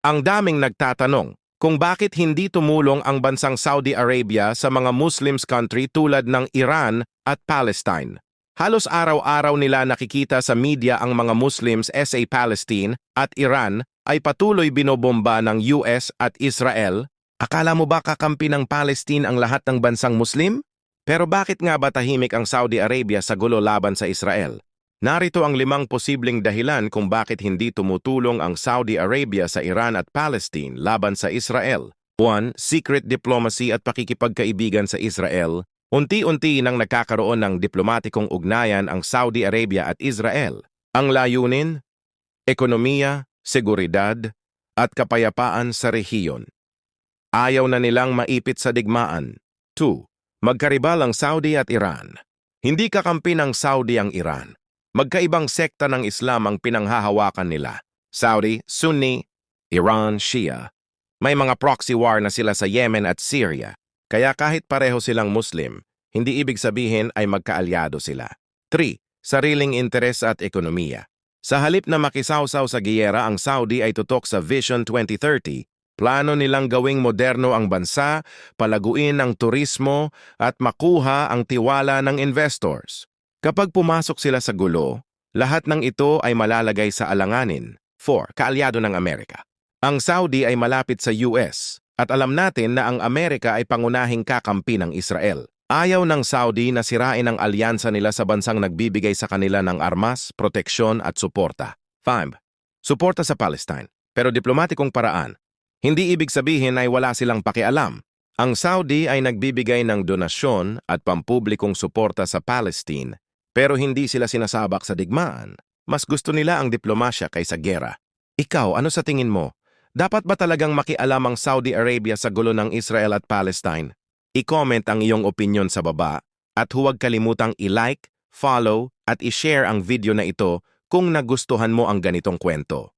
Ang daming nagtatanong kung bakit hindi tumulong ang bansang Saudi Arabia sa mga Muslims country tulad ng Iran at Palestine. Halos araw-araw nila nakikita sa media ang mga Muslims SA Palestine at Iran ay patuloy binobomba ng US at Israel. Akala mo ba kakampi ng Palestine ang lahat ng bansang Muslim? Pero bakit nga ba tahimik ang Saudi Arabia sa gulo laban sa Israel? Narito ang limang posibleng dahilan kung bakit hindi tumutulong ang Saudi Arabia sa Iran at Palestine laban sa Israel. 1. Secret diplomacy at pakikipagkaibigan sa Israel. Unti-unti nang nagkakaroon ng diplomatikong ugnayan ang Saudi Arabia at Israel. Ang layunin? Ekonomiya, seguridad, at kapayapaan sa rehiyon. Ayaw na nilang maipit sa digmaan. 2. Magkaribal ang Saudi at Iran. Hindi kakampi ng Saudi ang Iran. Magkaibang sekta ng Islam ang pinanghahawakan nila. Saudi, Sunni, Iran, Shia. May mga proxy war na sila sa Yemen at Syria. Kaya kahit pareho silang Muslim, hindi ibig sabihin ay magkaalyado sila. 3. Sariling interes at ekonomiya. Sa halip na makisawsaw sa giyera ang Saudi ay tutok sa Vision 2030, plano nilang gawing moderno ang bansa, palaguin ang turismo at makuha ang tiwala ng investors. Kapag pumasok sila sa gulo, lahat ng ito ay malalagay sa alanganin. 4. Kaalyado ng Amerika. Ang Saudi ay malapit sa US at alam natin na ang Amerika ay pangunahing kakampi ng Israel. Ayaw ng Saudi na sirain ang alyansa nila sa bansang nagbibigay sa kanila ng armas, proteksyon at suporta. 5. Suporta sa Palestine, pero diplomatikong paraan. Hindi ibig sabihin ay wala silang pakialam. Ang Saudi ay nagbibigay ng donasyon at pampublikong suporta sa Palestine pero hindi sila sinasabak sa digmaan. Mas gusto nila ang diplomasya kaysa gera. Ikaw, ano sa tingin mo? Dapat ba talagang makialam ang Saudi Arabia sa gulo ng Israel at Palestine? I-comment ang iyong opinion sa baba at huwag kalimutang i-like, follow at i-share ang video na ito kung nagustuhan mo ang ganitong kwento.